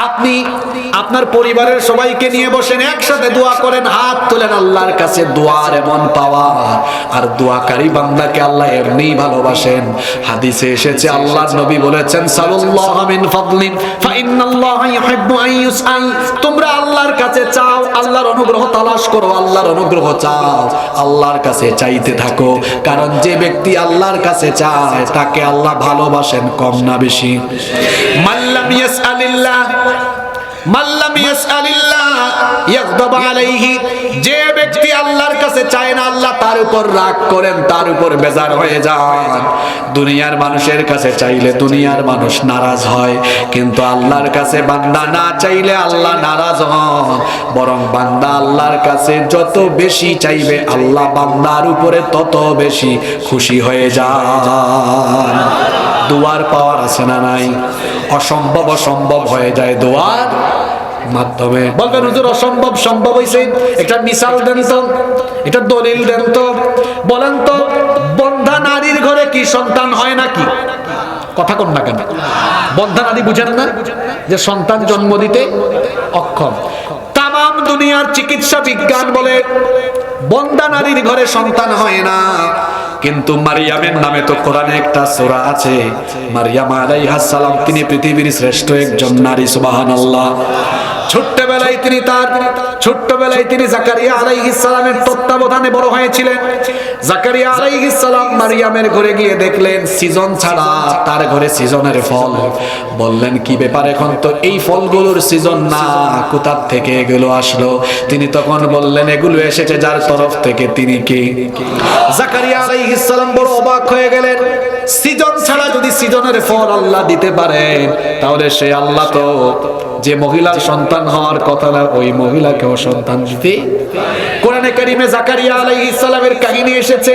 আপনি আপনার পরিবারের সবাইকে নিয়ে বসেন, একসাথে দোয়া করেন, হাত তোলেন, আল্লাহর কাছে দোয়ার এমন পাওয়া। আর দোয়াকারী বান্দাকে আল্লাহ এমনি ভালোবাসেন। হাদিসে এসেছে আল্লাহ নবী বলেছেন সাল্লাল্লাহু মিন ফাদলিন ফা ইন্নাল্লাহা ইউহিব্বু আন ইউসআল তোমরা আল্লাহর কাছে চাও, আল্লাহর অনুগ্রহ তালাশ করো, আল্লাহর অনুগ্রহ চাও। আল্লাহর কাছে চাইতে থাকো, কারণ যে ব্যক্তি আল্লাহর কাছে চায়, তাকে আল্লাহ ভালোবাসেন কম না বেশি। মাল্লাম ইয়াসআলিল্লাহ মাল্লাম যে ব্যক্তি আল্লাহর কাছে চায় না আল্লাহ তার উপর রাগ করেন, তার উপর বেজার হয়ে যান। দুনিয়ার মানুষের কাছে চাইলে দুনিয়ার মানুষ নারাজ হয়, কিন্তু আল্লাহর কাছে বান্দা না চাইলে আল্লাহ নারাজ হন। বরং বান্দা আল্লাহর কাছে যত বেশি চাইবে, আল্লাহ বান্দার উপরে তত বেশি খুশি হয়ে যান। দুয়ার পাওয়ার আছে না নাই? অসম্ভব অসম্ভব হয়ে যায় দোয়ার মাধ্যমে। বলবেন, হুজুর, অসম্ভব সম্ভব হইছে। একটা মিসাল দেন তো এটা দলিল দেন তো বলেন তো, বন্ধা নারীর ঘরে কি সন্তান হয় নাকি? কথা কোন না কেন? বন্ধা নারী বুঝেন না যে সন্তান জন্ম দিতে অক্ষম। তাম দুনিয়ার চিকিৎসা বিজ্ঞান বলে বন্দা নারীর ঘরে সন্তান হয় না। কিন্তু মারিয়ামের নামে তো কোরআনে একটা সূরা আছে। মারিয়াম আলাইহাস সালাম, তিনি পৃথিবীর শ্রেষ্ঠ একজন নারী, সুবহানাল্লাহ। ছোট্টবেলায় তিনি তার ছোট্টবেলায় তিনি জাকারিয়া আলাইহিস সালামের তত্ত্বাবধানে বড় হয়েছিলেন। জাকারিয়া আলাইহিস সালাম মারিয়ামের ঘরে গিয়ে দেখলেন, সিজন ছাড়া তার ঘরে সিজনের ফল। বললেন, কি ব্যাপার এখন তো এই ফলগুলোর সিজন না কোথা থেকে এগুলো আসলো? তিনি তখন বললেন, এগুলো এসেছে যার তরফ থেকে, তিনি কে? জাকারিয়া আলাইহিস সালাম বড় অবাক হয়ে গেলেন, সিজন ছাড়া যদি সিজনের ফল আল্লাহ দিতে পারেন, তাহলে সে আল্লাহ তো যে মহিলার সন্তান হওয়ার কথা না, ওই মহিলাকেও সন্তান দিতে কোরআনে কারিমে জাকারিয়া আলাইহিস কাহিনী এসেছে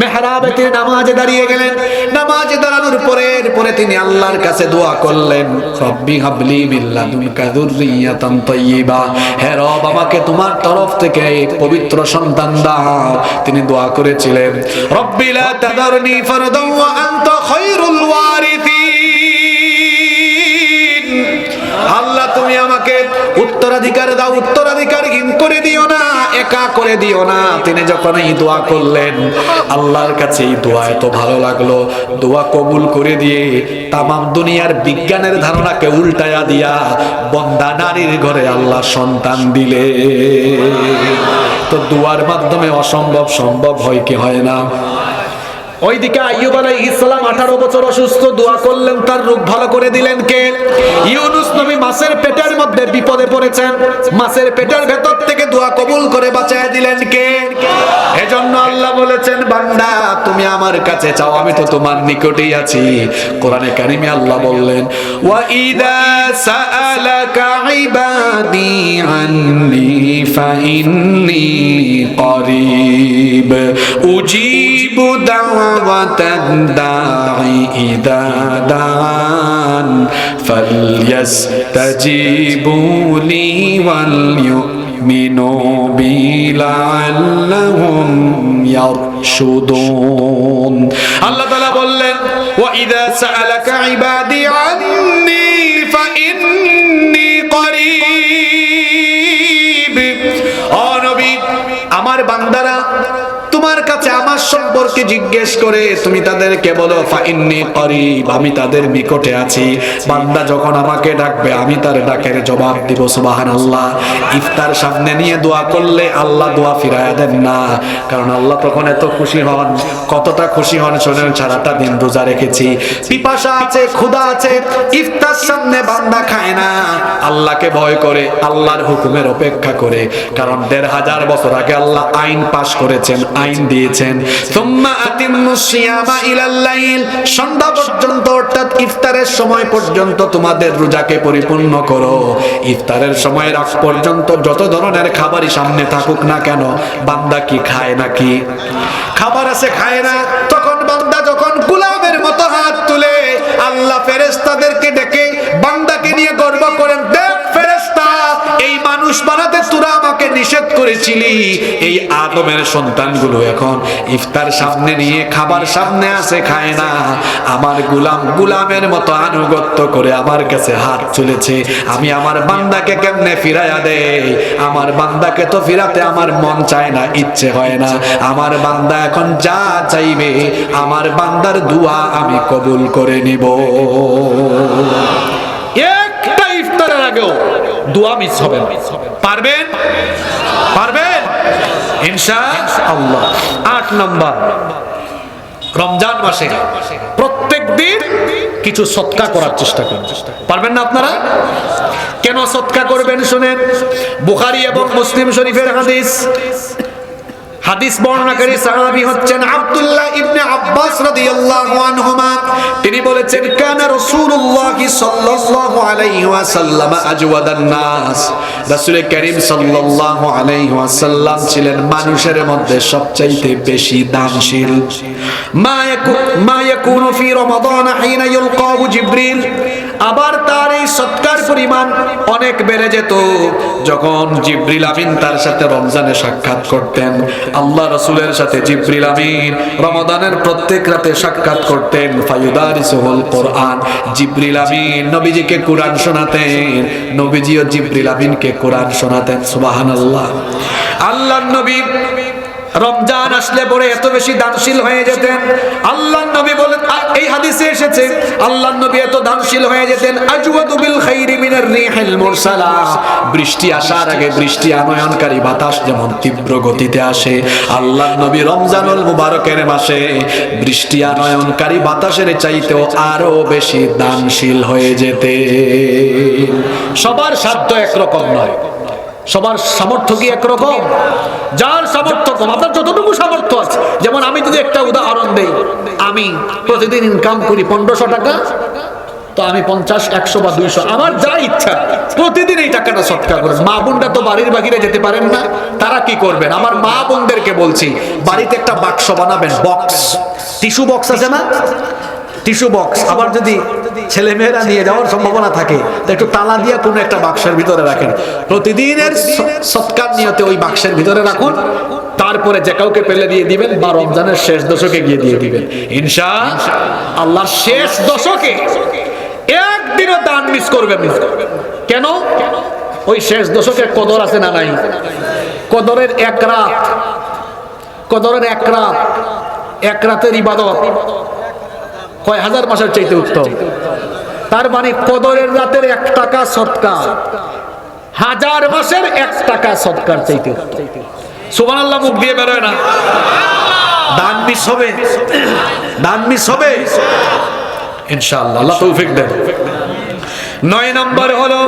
মেহরাবে তিনি নামাজে দাঁড়িয়ে গেলেন। নামাজে দাঁড়ানোর পরে পরে তিনি আল্লাহর কাছে দোয়া করলেন, রব্বি হাবলি মিন লাদুনকা যুররিয়াতান তাইয়্যিবা হে রব, আমাকে তোমার তরফ থেকে পবিত্র সন্তান দাও। তিনি দোয়া করেছিলেন, রব্বি লা তাদারনি ফারদান ওয়া আনতা খায়রুল ওয়ারিথিন উত্তরাধিকার দাও উত্তরাধিকারহীন করে দিও না, একা করে দিও না। তিনি যখন এই দোয়া করলেন, আল্লাহর কাছে এই দোয়া এত ভালো লাগল। দোয়া কবুল করে দিয়ে তামাম দুনিয়ার বিজ্ঞানের ধারণাকে উল্টায়া দিয়া বন্দা নারীর ঘরে আল্লাহ সন্তান দিলে। তো দোয়ার মাধ্যমে অসম্ভব সম্ভব হয় কি হয় না? ওইদিকে আইয়ুব আলাইহিস ইসলাম আঠারো বছর অসুস্থ, দোয়া করলেন, তার রোগ ভালো করে দিলেন কে? ইউনুস নবী মাছের পেটের মধ্যে বিপদে পড়েছেন। মাছের পেটের ভেতর থেকে দোয়া কবুল করে বাঁচায় দিলেন কে? এজন্য আল্লাহ বলেছেন, বান্দা, তুমি আমার কাছে চাও, আমি তো তোমার নিকটেই আছি। কোরআনে কারিমে আল্লাহ বললেন, ওয়া ইদা সাআলাকা ইবাদি আন্নি ফাইন্নি করিব। উজিবু দাওয়াতাদ দাঈ ইদা দান ফালইস্তাজিবু লি ওয়াল يؤمنوا بي لعلهم يرشدون আল্লাহ তাআলা বললেন وإذا سألك عبادي عني কাছে আমার সম্পর্কে জিজ্ঞেস করে, তুমি তাদেরকে বলো, ফাইন্নি করিব, আমি তাদের নিকটে আছি। বান্দা যখন আমাকে ডাকবে, আমি তার ডাকের জবাব দিব সুবাহান আল্লাহ ইফতার সামনে নিয়ে দোয়া করলে আল্লাহ দোয়া ফিরায়া দেন না। কারণ আল্লাহ তখন এত খুশি হন, কতটা খুশি হন শোনেন, সারাটা দিন রোজা রেখেছি। পিপাসা আছে, ক্ষুধা আছে, ইফতার সামনে বান্দা খায় না। আল্লাহকে ভয় করে, আল্লাহর হুকুমের অপেক্ষা করে। কারণ দেড় হাজার বছর আগে আল্লাহ আইন পাশ করেছেন, আইন দিয়েছেন। লাইল সন্ধ্যা পর্যন্ত অর্থাৎ ইফতারের সময় পর্যন্ত তোমাদের রোজাকে পরিপূর্ণ করো। ইফতারের সময় রাখ পর্যন্ত যত ধরনের খাবারই সামনে থাকুক না কেন, বান্দা কি খায় নাকি? খাবার আছে, খায় না। তখন বান্দা যখন গুলামের মতো হাত তুলে আল্লাহ ফেরেশতাদেরকে ডেকে বান্দাকে নিয়ে গর্ব করেন এই মানুষ বানাতে তোরা আমাকে নিষেধ করেছিলি। এই আদমের সন্তানগুলো এখন ইফতার সামনে নিয়ে, খাবার সামনে আসে খায় না। আমার গুলাম গুলামের মতো আনুগত্য করে আমার কাছে হাত চলেছে আমি আমার বান্দাকে কেমনে ফিরাইয়া দেই? আমার বান্দাকে তো ফিরাতে আমার মন চায় না, ইচ্ছে হয় না। আমার বান্দা এখন যা চাইবে, আমার বান্দার দুয়া আমি কবুল করে নিব। একটা ইফতারের আগেও দোয়া মিস হবে। না। পারবেন? পারবেন? ইনশা আল্লাহ আট নম্বর। রমজান মাসে প্রত্যেক দিন কিছু সৎকা করার চেষ্টা করেন। পারবেন না আপনারা? কেন সৎকা করবেন শুনেন? বুখারি এবং মুসলিম শরীফের হাদিস। হাদিস বর্ণনাকারী সাহাবী হচ্ছেন আব্দুল্লাহ ইবনে আব্বাস রাদিয়াল্লাহু আনহুমা। তিনি বলেছেন, কানা রাসূলুল্লাহ সাল্লাল্লাহু আলাইহি ওয়াসাল্লাম আজওয়াদান নাস। রাসূল করিম সাল্লাল্লাহু আলাইহি ওয়াসাল্লাম ছিলেন মানুষের মধ্যে সবচাইতে বেশি দানশীল। মা ইয়াকু, মা ইয়াকুনু ফি রমাদান হিনা ইলকাহু জিবরিল। আবার তার এই সৎকার পরিমাণ অনেক বেড়ে যেত। যখন জিব্রিল আমিন তার সাথে রমজানে সাক্ষাৎ করতেন, আল্লাহ রসুলের সাথে জিব্রিল আমিন রমাদানের প্রত্যেক রাতে সাক্ষাৎ করতেন। ফায়ুদারিসুল কোরআন। জিব্রিল আমিন নবীজিকে কোরআন শোনাতেন। নবীজিও জিব্রিল আমিনকে কোরআন শোনাতেন, সুবহানাল্লাহ। আল্লাহ নবী রমজান আসলে পরে এত বেশি দানশীল হয়ে যেতেন। আল্লাহ নবী বলেন এই হাদিসে এসেছে, আল্লাহ নবী এত দানশীল হয়ে যেতেন, আজওয়াদু বিল খাইরি মিনার রিহিল মুরসালা। বৃষ্টি আসার আগে বৃষ্টি আনয়নকারী বাতাস যেমন তীব্র গতিতে আসে, আল্লাহ নবী রমজানুল মুবারকের মাসে বৃষ্টি আনয়নকারী বাতাসের চাইতেও আরও বেশি দানশীল হয়ে যেতে সবার সাধ্য একরকম নয়। সবার সামর্থ্য কি একরকম? যার সামর্থ্য কম, আপনার যতটুকু সামর্থ্য আছে। যেমন আমি যদি একটা উদাহরণ দেই, আমি প্রতিদিন ইনকাম করি পনেরোশো টাকা, তো আমি পঞ্চাশ, একশো বা দুইশো। আমার যা ইচ্ছা, প্রতিদিন এই টাকাটা সৎকা করেন। মা বোনটা তো বাড়ির বাহিরে যেতে পারেন না, তারা কি করবেন? আমার মা বোনদেরকে বলছি, বাড়িতে একটা বাক্স বানাবেন বক্স টিস্যু বক্স আছে না? টিস্যু বক্স, আবার যদি ছেলে মেয়েরা নিয়ে যাওয়ার সম্ভাবনা থাকে, তো একটু তালা দিয়ে কোনো একটা বাক্সের ভিতরে রাখেন। প্রতিদিনের সৎকার নিয়তে ওই বাক্সের ভিতরে রাখুন, তারপরে যে কাউকে পেলে দিয়ে দিবেন বা রমজানের শেষ দশকে গিয়ে দিয়ে দিবেন। ইনশা আল্লাহর শেষ দশকে একদিনও দান মিস করবেন কেন? ওই শেষ দশকে কদর আছে না নাই? কদরের এক রাত, কদরের এক রাত, এক রাতের ইবাদত কয় হাজার মাসের চাইতে উত্তম? তার মানে কদরের রাতের এক টাকা সৎকার। হাজার মাসের এক টাকা সৎকার চাইতে উত্তম। সুবান আল্লাহ মুখ দিয়ে বেরোয় না। দান মিস হবে। দান মিস হবে। ইনশাআল্লাহ, আল্লাহ তৌফিক দেন। নয় নম্বর হলো,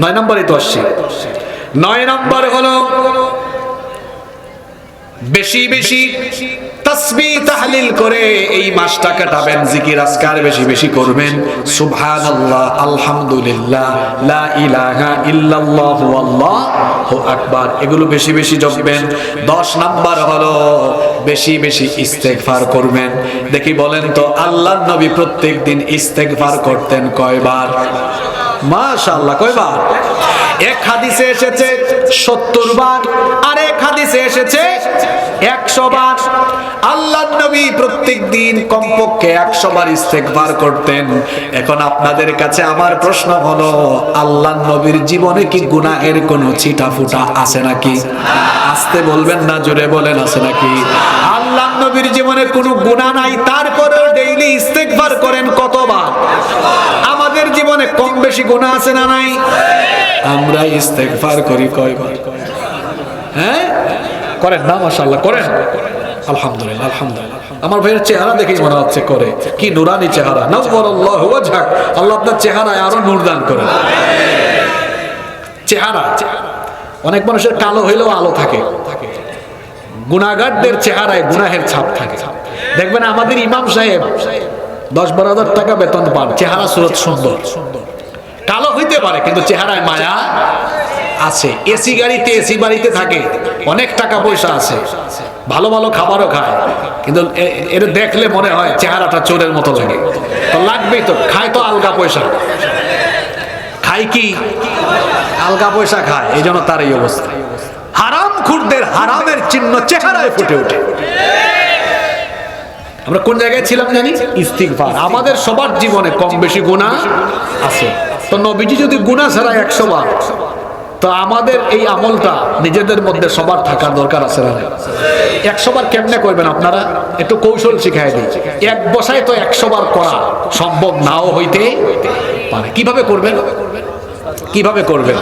নয় নম্বরই তো আসছি। নয় নম্বর হলো বেশি বেশি। তাসবিহ তাহলিল করে এই মাসটা কাটাবেন, জিকির আজকার বেশি বেশি করবেন। সুবহানাল্লাহ, আলহামদুলিল্লাহ, লা ইলাহা ইল্লাল্লাহু, আল্লাহু আকবার। এগুলো বেশি বেশি জপবেন। 10 নাম্বার হলো বেশি বেশি ইস্তেগফার করবেন। দেখি বলেন তো আল্লাহর নবী প্রত্যেক দিন ইস্তেগফার করতেন কয়বার? মাশাআল্লাহ, কয়বার? এক হাদিসে এসেছে সত্তর বার আর হাদিসে এসেছে? একশো বার। আল্লাহ নবী প্রত্যেক দিন কমপক্ষে একশো বার ইস্তেকবার করতেন। এখন আপনাদের কাছে আমার প্রশ্ন হলো, আল্লাহ নবীর জীবনে কি গুনাহের কোনো ছিটা ফুটা আছে নাকি? আসতে বলবেন না, জোরে বলেন, আছে নাকি? আল্লাহ নবীর জীবনে কোনো গুনাহ নাই, তারপরেও ডেইলি ইস্তেকবার করেন কতবার? আমাদের জীবনে কম বেশি গুনাহ আছে না নাই? আমরা ইস্তেগফার করি কয়বার? হ্যাঁ? করেন না, মাশাআল্লাহ, করেন। আলহামদুলিল্লাহ আলহামদুলিল্লাহ। আমার ভাইয়ের চেহারা দেখেই মনে হচ্ছে করে। কি নুরানি চেহারা। নাওয়ারাল্লাহু ওয়াজহাক। আল্লাহ আপনার চেহারায় আরও নূর দান করেন। চেহারা। অনেক মানুষের কালো হইলেও আলো থাকে। গুনাগারদের চেহারায় গুনাহের ছাপ থাকে। দেখবেন আমাদের ইমাম সাহেব দশ বারো হাজার টাকা বেতন পান। চেহারা সুরত সুন্দর। কালো হইতে পারে, কিন্তু চেহারায় মায়া আছে। এসি গাড়িতে এসি বাড়িতে থাকে। অনেক টাকা পয়সা আছে। ভালো ভালো খাবারও খায়। কিন্তু এটা দেখলে মনে হয় চেহারাটা চোরের মতো লাগে। তো লাগবেই তো খায় তো আলগা পয়সা। খায় কি? আলগা পয়সা খায় এই জন্য তার এই অবস্থা। হারাম খুরদের হারামের চিহ্ন চেহারায় ফুটে ওঠে। আমরা কোন জায়গায় ছিলাম জানি? ইস্তিগফার। আমাদের সবার জীবনে কম বেশি গুনাহ আছে। তো নবীজি যদি গুনাহ ছাড়া একশো বার তো আমাদের এই আমলটা নিজেদের মধ্যে সবার থাকার দরকার আছে না একশোবার কেমনে করবেন আপনারা? একটু কৌশল শিখাই দিই। এক বসায় তো একশোবার করা সম্ভব নাও হইতে পারে। কীভাবে করবেন? কীভাবে করবেন?